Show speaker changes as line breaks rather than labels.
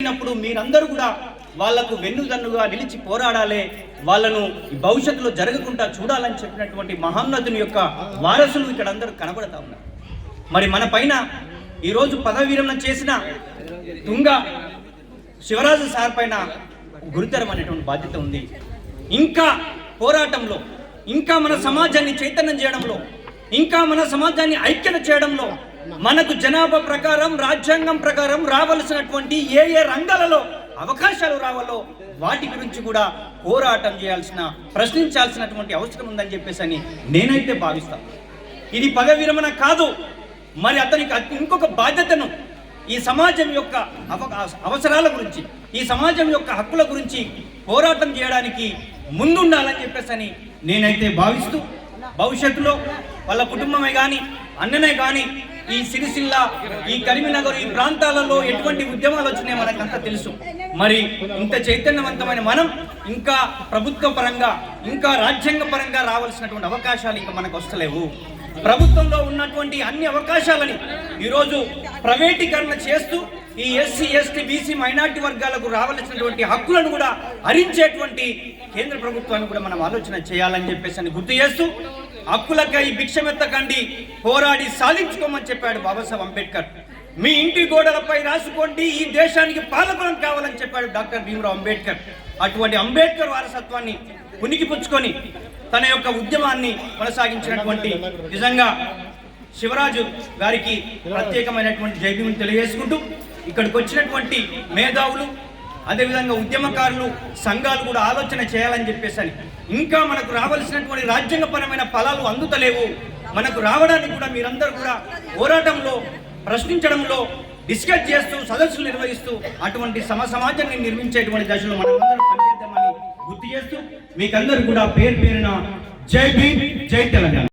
అయినప్పుడు మీరందరూ కూడా వాళ్ళకు వెన్నుదన్నుగా నిలిచి పోరాడాలి వాళ్ళను భవిష్యత్తులో జరగకుండా చూడాలని చెప్పినటువంటి మహోన్నతుని యొక్క వారసులు ఇక్కడ అందరూ కనబడతా ఉన్నారు. మరి మన పైన ఈరోజు పదవి విరమణ చేసిన తుంగ శివరాజు సార్ పైన గురుతరమైనటువంటి బాధ్యత ఉంది. ఇంకా పోరాటంలో ఇంకా మన సమాజాన్ని చైతన్యం చేయడంలో ఇంకా మన సమాజాన్ని ఐక్యత చేయడంలో మనకు జనాభా ప్రకారం రాజ్యాంగం ప్రకారం రావలసినటువంటి ఏ ఏ రంగాలలో అవకాశాలు రావాలో వాటి గురించి కూడా పోరాటం చేయాల్సిన ప్రశ్నించాల్సినటువంటి అవసరం ఉందని చెప్పేసి అని నేనైతే భావిస్తాను ఇది పగ విరమణ కాదు. మరి అతనికి ఇంకొక బాధ్యతను ఈ సమాజం యొక్క అవ- అవసరాల గురించి ఈ సమాజం యొక్క హక్కుల గురించి పోరాటం చేయడానికి ముందుండాలని చెప్పేసి అని నేనైతే భావిస్తూ భవిష్యత్తులో వాళ్ళ కుటుంబమే కానీ అన్ననే కానీ ఈ సిరిసిల్ల ఈ కరీంనగర్ ఈ ప్రాంతాలలో ఎటువంటి ఉద్యమాలు వచ్చినాయో మనకంతా తెలుసు. మరి ఇంత చైతన్యవంతమైన మనం ఇంకా ప్రభుత్వ పరంగా ఇంకా రాజ్యాంగ పరంగా రావాల్సినటువంటి అవకాశాలు ఇంకా మనకు వస్తలేవు. ప్రభుత్వంలో ఉన్నటువంటి అన్ని అవకాశాలని ఈరోజు ప్రైవేటీకరణ చేస్తూ ఈ ఎస్సీ ఎస్టీ బీసీ మైనార్టీ వర్గాలకు రావాల్సినటువంటి హక్కులను కూడా హరించేటువంటి కేంద్ర ప్రభుత్వాన్ని కూడా మనం ఆలోచన చేయాలని చెప్పేసి అని గుర్తు చేస్తూ హక్కులకై భిక్షమెత్తకండి పోరాడి సాధించుకోమని చెప్పాడు బాబాసాహెబ్ అంబేద్కర్. మీ ఇంటి గోడలపై రాసుకోండి ఈ దేశానికి పాలకులం కావాలని చెప్పాడు డాక్టర్ భీమరావు అంబేద్కర్. అటువంటి అంబేద్కర్ వారసత్వాన్ని పుణికిపుచ్చుకొని తన యొక్క ఉద్యమాన్ని కొనసాగించినటువంటి నిజంగా శివరాజు గారికి ప్రత్యేకమైనటువంటి జైభీముని తెలియజేసుకుంటూ ఇక్కడికి వచ్చినటువంటి మేధావులు అదేవిధంగా ఉద్యమకారులు సంఘాలు కూడా ఆలోచన చేయాలని చెప్పేసి అని. ఇంకా మనకు రావాల్సినటువంటి రాజ్యాంగపరమైన ఫలాలు అందుతలేవు. మనకు రావడానికి కూడా మీరందరూ కూడా పోరాటంలో ప్రశ్నించడంలో డిస్కస్ చేస్తూ సదస్సులు నిర్వహిస్తూ అటువంటి సమ సమాజాన్ని నిర్మించేటువంటి దశలో మనమందరం పనిచేద్దామని గుర్తు చేస్తూ మీకందరూ కూడా పేరు పేరున జై భీమ్ జై తెలంగాణ.